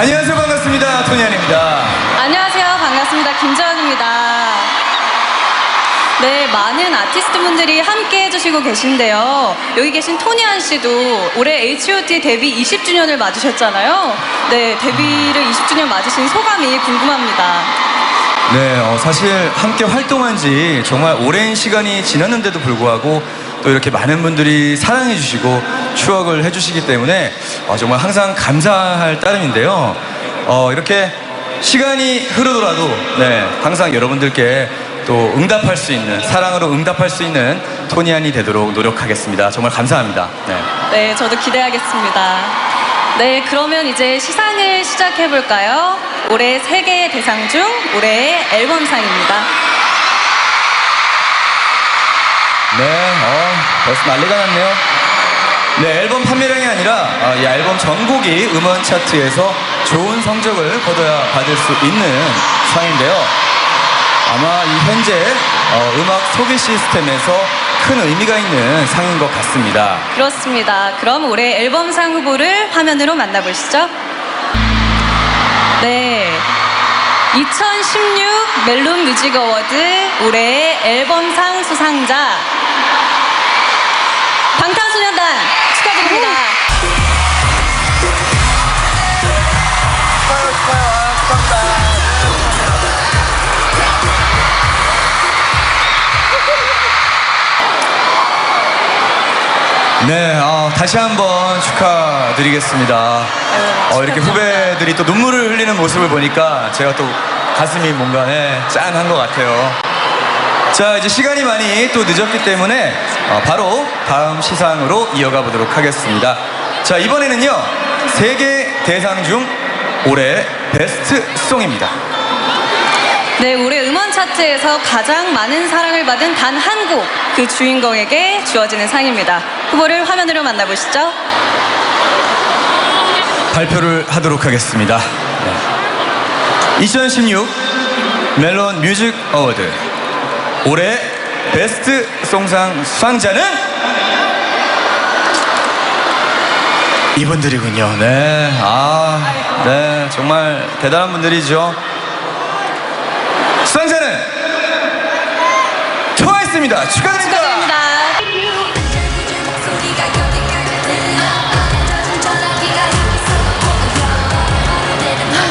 안녕하세요 반갑습니다 토니안입니다 안녕하세요. 반갑습니다. 김재원입니다. 네, 많은 아티스트 분들이 함께 해주시고 계신데요. 여기 계신 토니안 씨도 올해 H.O.T 데뷔 20주년을 맞으셨잖아요. 네, 데뷔를 20주년 맞으신 소감이 궁금합니다. 네 어, 사실 함께 활동한 지 정말 오랜 시간이 지났는데도 불구하고 또 이렇게 많은 분들이 사랑해 주시고 추억을 해 주시기 때문에 어, 정말 항상 감사할 따름인데요 어, 이렇게 시간이 흐르더라도 네, 항상 여러분들께 또 응답할 수 있는 사랑으로 응답할 수 있는 토니안이 되도록 노력하겠습니다 정말 감사합니다 네. 네, 저도 기대하겠습니다. 네, 그러면 이제 시상을 시작해 볼까요? 올해 세계의 대상 중 올해의 앨범상입니다. 네, 어, 벌써 난리가 났네요. 네, 앨범 판매량이 아니라 어, 이 앨범 전곡이 음원 차트에서 좋은 성적을 거둬야 받을 수 있는 상인데요. 아마 이 현재 어, 음악 소비 시스템에서 큰 의미가 있는 상인 것 같습니다. 그렇습니다. 그럼 올해 앨범상 후보를 화면으로 만나보시죠. 네. 2016 멜론 뮤직 어워드 올해의 앨범상 수상자 소년단 축하드립니다. 네, 어, 다시 한번 축하드리겠습니다. 어, 이렇게 후배들이 또 눈물을 흘리는 모습을 보니까 제가 또 가슴이 뭔가 네, 짠한 것 같아요. 자, 이제 시간이 많이 또 늦었기 때문에 어, 바로 다음 시상으로 이어가 보도록 하겠습니다. 자, 이번에는요, 세계 대상 중 올해 베스트 송입니다. 네, 올해 음원 차트에서 가장 많은 사랑을 받은 단 한 곡, 그 주인공에게 주어지는 상입니다. 후보를 화면으로 만나보시죠. 발표를 하도록 하겠습니다. 네. 2016 멜론 뮤직 어워드 올해 베스트 송상 수상자는 이분들이군요. 네, 아, 네, 정말 대단한 분들이죠.